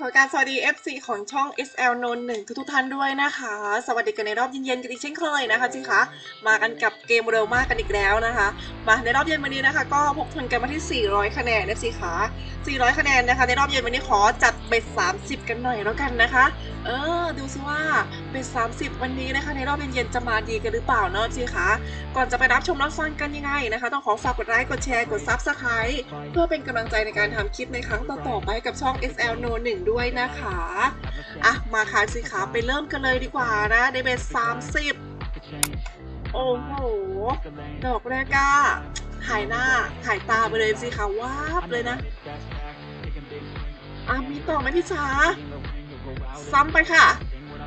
ขอการสวัสดี FC ของช่อง SL นนท์หนึ่งทุกๆท่านด้วยนะคะ สวัสดีกันในรอบเย็นๆกันอีกเช่นเคยนะคะจิคะมากันกับเกมเร็วมากกันอีกแล้วนะคะ มาในรอบเย็นวันนี้นะคะ ก็พกทุนกันมาที่ 400 คะแนน FC คะ400 คะแนนนะคะ ในรอบเย็นวันนี้ขอจัดเบ็ด30 กันหน่อยแล้วกันนะคะ เออดูซิว่าเบ็ด30 วันนี้นะคะ ในรอบเย็นๆจะมาดีกันหรือเปล่าเนาะจิคะก่อนจะไปรับชมรับฟังกันยังไงนะคะ ต้องขอฝากกดไลค์กดแชร์กด Subscribe เพื่อเป็นกำลังใจในการทำคลิปในครั้งต่อๆไปให้กับช่อง SL No 1ด้วยนะคะอะมาค่ะสิขาไปเริ่มกันเลยดีกว่านะในเบส30โอ้โห ดอกแรกก็หายหน้าหายตาไปเลยสิคะวาบเลยนะอะมีต่อไหมพี่ช้าซ้ำไปค่ะ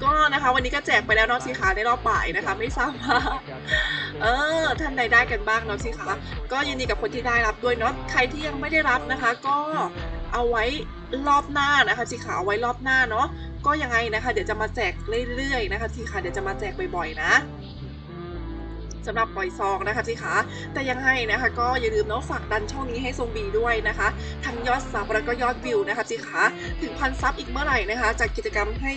ก็นะคะวันนี้ก็แจกไปแล้วเนาะสิคะในรอบบ่ายนะคะ ไม่ทราบว่าเออท่านใดได้กันบ้างเนาะสิคะก็ยินดีกับคนที่ได้รับด้วยเนาะใครที่ยังไม่ได้รับนะคะ ก็ เอาไว้รอบหน้านะคะสิคะเอาไว้รอบหน้าเนาะก็ยังไงนะคะ เดี๋ยวจะมาแจกเรื่อยๆนะคะสิคะเดี๋ยวจะมาแจกบ่อยๆนะสำหรับปล่อยซองนะคะสิคะแต่ยังไงนะคะ ก็อย่าลืมเนาะฝากดันช่องนี้ให้ทรงบีด้วยนะคะทั้งยอดซับแล้วก็ยอดวิวนะคะสิคะถึงพันซับอีกเมื่อไหร่นะคะจากกิจกรรมให้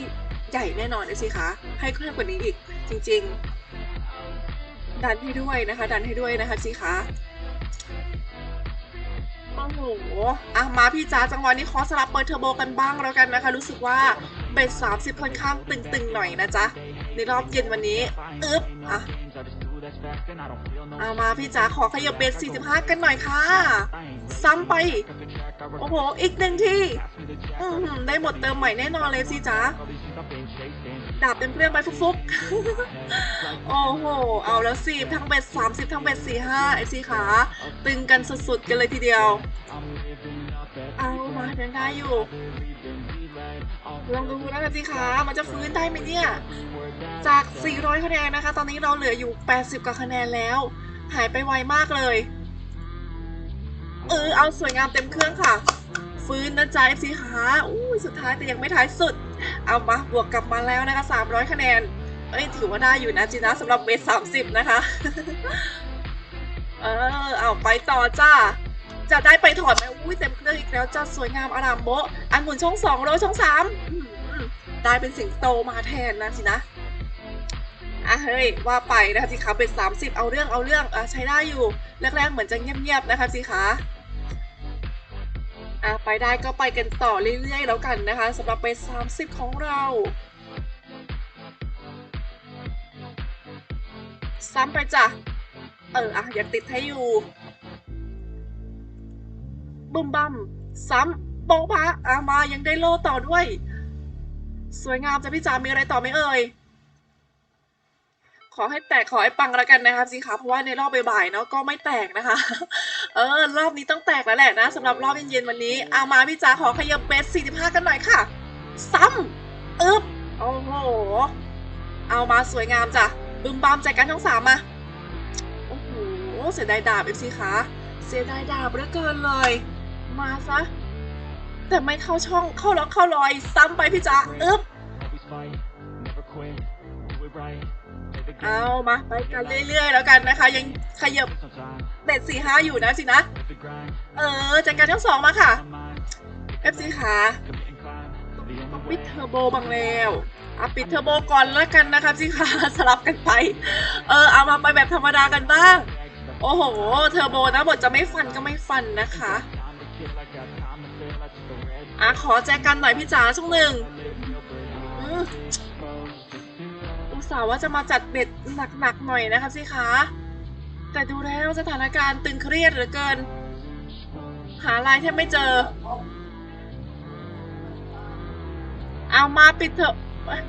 ใหญ่แน่นอนนะสิคะให้เพิ่มกว่านี้อีกจริง ๆ ดันให้ด้วยนะคะ ดันให้ด้วยนะคะสิคะ โอ้โหอะมาพี่จ้าจังหวะนี้ขอสลับเปิดเทอร์โบกันบ้างแล้วกันนะคะ รู้สึกว่าเบสสามสิบค่อนข้างตึงๆหน่อยนะจ๊ะในรอบเย็นวันนี้อึ๊บอะเอามาพี่จ๋าขอขยับเบส45 กันหน่อยค่ะ ซ้ำไป โอ้โห อีกหนึ่งที่ได้หมดเติมใหม่แน่นอนเลยสิจ๊ะ ดาบเต็มเครื่องไปฟุกๆ โอ้โห เอาแล้วสิทั้งเบ็ด30 ทั้งเบ็ด45ไอซีขาตึงกันสุดๆ กันเลยทีเดียว เอามายังได้อยู่ลองดูนะคะสิคะมันจะฟื้นได้ไหมเนี่ย จาก 400 คะแนนนะคะ ตอนนี้เราเหลืออยู่ 80 กว่าคะแนนแล้ว หายไปไวมากเลย เออ เอาสวยงามเต็มเครื่องค่ะ ฟื้นนะจ๊ะสิคะอู้สุดท้ายแต่ยังไม่ท้ายสุด เอามาบวกกลับมาแล้วนะคะ 300 คะแนน เอ้ยถือว่าได้อยู่นะจีนะสำหรับเบส30 นะคะ เออเอาไปต่อจ้า จะได้ไปถอดไหมอุ้ยเต็มเครื่องอีกแล้วจะสวยงามอารามโบะอันหมุนช่องสองโลช่องสามได้เป็นสิงโตมาแทนนะสินะอะเฮ้ยว่าไปนะคะสิคะเป็น30 เอาเรื่องเอาเรื่องอะใช้ได้อยู่แรกๆเหมือนจะเงียบๆนะคะสิคะ อะไปได้ก็ไปกันต่อเรื่อยๆแล้วกันนะคะสำหรับเป็น30ของเราซ้ำไปจ้ะ เอออะยังติดให้อยู่บึมบัมซ้ำโป๊ะพะอามายังได้โล่ต่อด้วย สวยงามจ้ะพี่จ๋ามีอะไรต่อไหมเอ่ย ขอให้แตกขอให้ปังแล้วกันนะคะสิคะเพราะว่าในรอบบ่ายๆเนาะก็ไม่แตกนะคะ เออ รอบนี้ต้องแตกแล้วแหละนะสำหรับรอบเย็นๆวันนี้ เอามาพี่จ๋าขอขยับเบส45 กันหน่อยค่ะ ซ้ำอึ๊บโอ้โห เอามาสวยงามจ้ะบึมบามแจกกันทั้งสามมาโอ้โหเสียดายดาบเอฟซีคะเสียดายดาบเหลือเกินเลย มาซะแต่ไม่เข้าช่องเข้าล็อกเข้ารอย ซ้ำไปพี่จ๋าอึ๊บ เอามาไปกันเรื่อย ๆ แล้วกันนะคะ ยังขยับเบ็ดสี่ห้าอยู่นะสินะ เออจัดการทั้งสองมาค่ะ FC ขาปิดเทอร์โบบางแล้วอะปิดเทอร์โบก่อนแล้วกันนะคะสิขาสลับกันไป เออเอามาไปแบบธรรมดากันบ้าง โอ้โห เทอร์โบนะบทจะไม่ฟันก็ไม่ฟันนะคะอะขอแจกันหน่อยพี่จ๋าช่วงหนึ่ง สาห์ว่าจะมาจัดเบ็ดหนักๆหน่อยนะคะสิคะแต่ดูแล้วสถานการณ์ตึงเครียดเหลือเกิน หาลายแทบไม่เจอ เอามาปิดเถอะ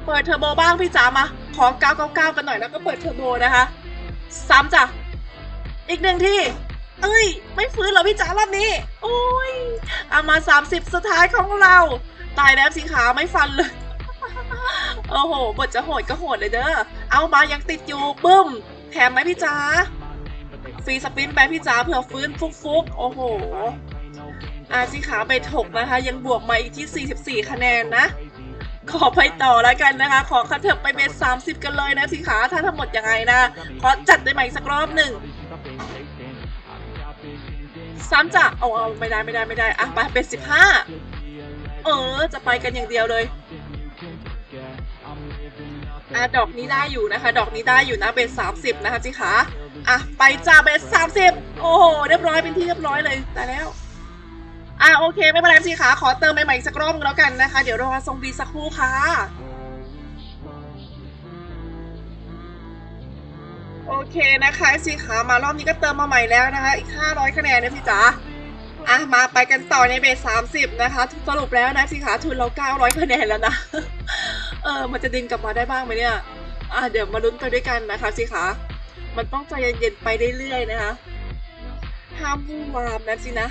เปิดเทอร์โบบ้างพี่จ๋ามา ขอ999กันหน่อยแล้วก็เปิดเทอร์โบนะคะซ้ำจ้ะ อีกหนึ่งที่ เอ้ย ไม่ฟื้นเหรอพี่จ๋ารอบนี้ โอ้ยเอามา30สุดท้ายของเรา ตายแล้วสิขาไม่ฟันเลย โอ้โห บทจะโหดก็โหดเลยเด้อ เอามายังติดอยู่บึ้ม แถมไหมพี่จ๋า ฟรีสปินไปพี่จ๋าเผื่อฟื้นฟุกฟุกๆโอ้โห อาสิขาไปถกนะคะ ยังบวกมาอีกที่ 44 คะแนนนะ ขอไปต่อแล้วกันนะคะ ขอคัดเถิบไปเป็น30 กันเลยนะสิขาถ้าทั้งหมดยังไงนะ ขอจัดได้ใหม่อีกสักรอบหนึ่งซ้ำจะเอาเอาไม่ได้ไม่ได้ไม่ได้ อะไปเป็น15เออ จะไปกันอย่างเดียวเลย อะดอกนี้ได้อยู่นะคะ ดอกนี้ได้อยู่นะเบสสามสิบนะคะจิคะอะไปจ้าเบสสามสิบโอ้โหเรียบร้อยเป็นที่เรียบร้อยเลยแต่แล้วอะโอเคไม่เป็นไรสิคะขอเติมใหม่ๆอีกสักรอบนึงแล้วกันนะคะ เดี๋ยวรอทรงบีสักครู่ค่ะโอเคนะคะสิคะมารอบนี้ก็เติมมาใหม่แล้วนะคะ อีก 500 คะแนนนะพี่จ๋าอะมาไปกันต่อในเบส30 นะคะ สรุปแล้วนะสิคะทุนเรา 900 คะแนนแล้วนะ เออ มันจะดึงกลับมาได้บ้างไหมเนี่ย อะเดี๋ยวมาลุ้นไปด้วยกันนะคะสิคะ มันต้องใจเย็นๆไปเรื่อยๆนะคะ ห้ามวู่วามนะสินะ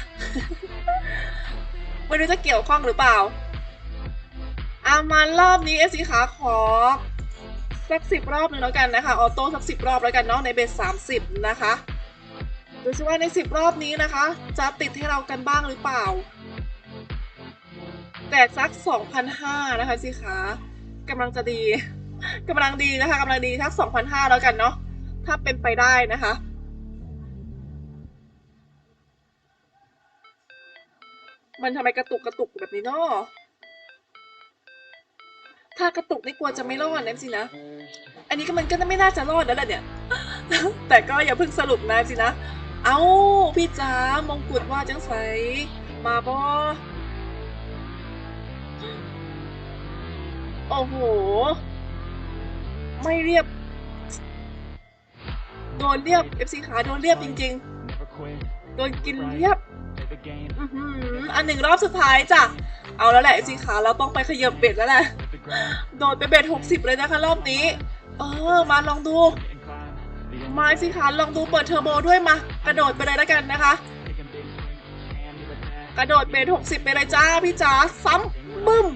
ไม่รู้จะเกี่ยวข้องหรือเปล่าอะมารอบนี้เอฟซีขาขอสักสิบรอบหนึ่งแล้วกันนะคะ ออโต้สักสิบรอบแล้วกันเนาะในเบสสามสิบนะคะดูซิว่าในสิบรอบนี้นะคะ จะติดให้เรากันบ้างหรือเปล่า แต่สักสองพันห้านะคะสิคะ กำลังจะดีกำลังดีนะคะกำลังดีสักสองพันห้าแล้วกันเนาะถ้าเป็นไปได้นะคะมันทำไมกระตุกกระตุกแบบนี้เนาะถ้ากระตุกนี่กลัวจะไม่รอดนะสินะ อันนี้ก็มันก็ไม่น่าจะรอดแล้วแหละเนี่ย แต่ก็อย่าเพิ่งสรุปนะสินะ เอ้าพี่จ๋ามงกุฎว่าจังไสมาบอ โอ้โห ไม่เรียบ โดนเรียบ FC ขาโดนเรียบจริง ๆ โดนกินเรียบอือหืออันหนึ่งรอบสุดท้ายจ้ะ เอาแล้วแหละ FC ขาเราต้องไปขยับเบ็ดแล้วแหละ โดดไปเบ็ดหกสิบเลยนะคะรอบนี้ เออ มาลองดู มาสิคะลองดูเปิดเทอร์โบด้วยมา กระโดดไปเลยแล้วกันนะคะกระโดดเบ็ดหกสิบไปเลยจ้าพี่จ๋าซ้ำบึ้ม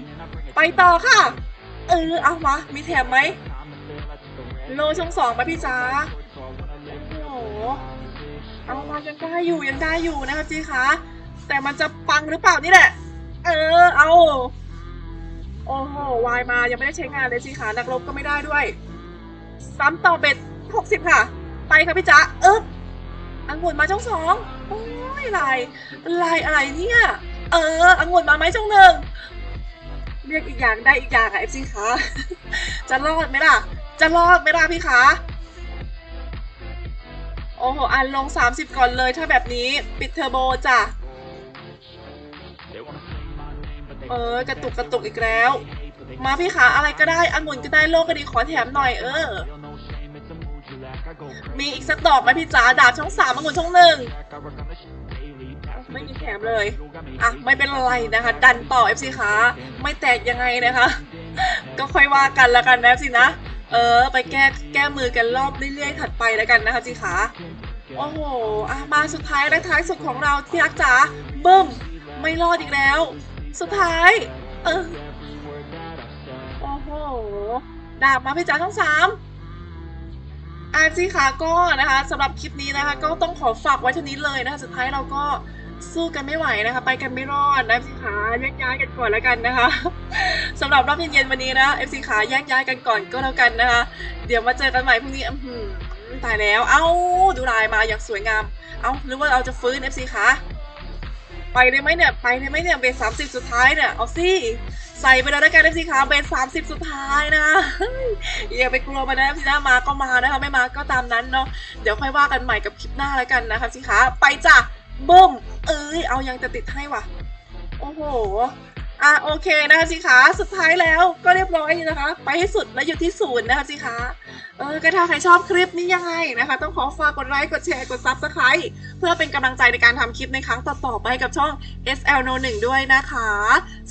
ไปต่อค่ะ เออ เอามา มีแถมไหม โลช่องสองไปพี่จ๋าโอ้โห เอามายังได้อยู่ยังได้อยู่นะคะจีคะแต่มันจะปังหรือเปล่านี่แหละ เออ เอา โอ้โห วายมายังไม่ได้ใช้งานเลยสิคะนักรบก็ไม่ได้ด้วย ซ้ำต่อเบ็ดหกสิบค่ะ ไปค่ะพี่จ๊ะเอออังุ่นมาช่องสองโอ้ยลายลายอะไรเนี่ย เอออังุ่นมาไหมช่องหนึ่ง รียกอีกอย่างได้อีกอย่างอะเอฟซีคะจะรอดไหมล่ะ จะรอดไหมล่ะพี่คะโอ้โห อันลง 30 ก่อนเลยถ้าแบบนี้ปิดเทอร์โบจ้ะ เออกระตุกกระตุกอีกแล้ว มาพี่ขาอะไรก็ได้องุ่นก็ได้โลกก็ดีขอแถมหน่อยเออ มีอีกสักดอกไหมพี่จ๋าดาบช่องสามองุ่นช่องหนึ่ง ถมเลยอะไม่เป็นไรนะคะ ดันต่อ FC ขาไม่แตกยังไงนะคะ ก็ค่อยว่ากันละกันนะสินะ เออ ไปแก้แก้มือกันรอบเรื่อยๆถัดไปแล้วกันนะคะสิขาโอ้โหอะมาสุดท้ายและท้ายสุดของเราที่รักจ๋าบึ้ม ไม่รอดอีกแล้ว สุดท้าย เออโอ้โหดาบมาพี่จ๋าช่องสามอาจีค่ะก็นะคะสำหรับคลิปนี้นะคะ ก็ต้องขอฝากไว้เท่านี้เลยนะคะสุดท้ายเราก็ สู้กันไม่ไหวนะคะ ไปกันไม่รอดนะพี่ขาแยกย้ายกันก่อนแล้วกันนะคะสำหรับรอบเย็นๆวันนี้นะ FC ขาแยกย้ายกันก่อนก็แล้วกันนะคะ เดี๋ยวมาเจอกันใหม่พรุ่งนี้อื้อหือตายแล้ว เอ้าดูลายมาอย่างสวยงาม เอ้าหรือว่าเราจะฟื้น FC ขาไปได้ไหมเนี่ย ไปได้ไหมเนี่ย เบสสามสิบสุดท้ายเนี่ย เอาสิใส่ไปแล้วแล้วกัน FC ขาเบสสามสิบสุดท้ายนะอย่าไปกลัวมันนะ FC นะมาก็มานะคะไม่มาก็ตามนั้นเนาะเดี๋ยวค่อยว่ากันใหม่กับคลิปหน้าแล้วกันนะคะสิคะไปจ้ะ บึ้มเอ้ยเอายังจะติดให้ว่ะ โอ้โหอะโอเคนะคะสิคะสุดท้ายแล้วก็เรียบร้อยนะคะ ไปให้สุดแล้วอยู่ที่ศูนย์นะคะสิคะเออก็ถ้าใครชอบคลิปนี้ยังไงนะคะ ต้องขอฝากกดไลค์กดแชร์กดซับสไครต์เพื่อเป็นกำลังใจในการทำคลิปในครั้งต่อๆไปกับช่อง SL No 1ด้วยนะคะ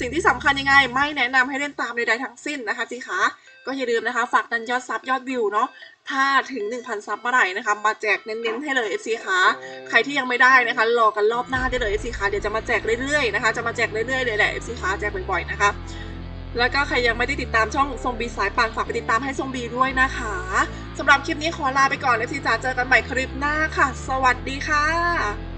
สิ่งที่สำคัญยังไง ไม่แนะนำให้เล่นตามใดๆทั้งสิ้นนะคะสิคะก็อย่าลืมนะคะ ฝากดันยอดซับยอดวิวเนาะ ถ้าถึง 1,000 ซับเมื่อไหร่นะคะ มาแจกเน้นๆให้เลย FC คะใครที่ยังไม่ได้นะคะ รอกันรอบหน้าได้เลย FC คะเดี๋ยวจะมาแจกเรื่อยๆนะคะ จะมาแจกเรื่อยๆเลยแหละ FC คะแจกบ่อยๆนะคะแล้วก็ใครยังไม่ได้ติดตามช่องซอมบีสายป่านฝากไปติดตามให้ซอมบีด้วยนะคะสำหรับคลิปนี้ขอลาไปก่อน FC จ๋าเจอกันใหม่คลิปหน้าค่ะ สวัสดีค่ะ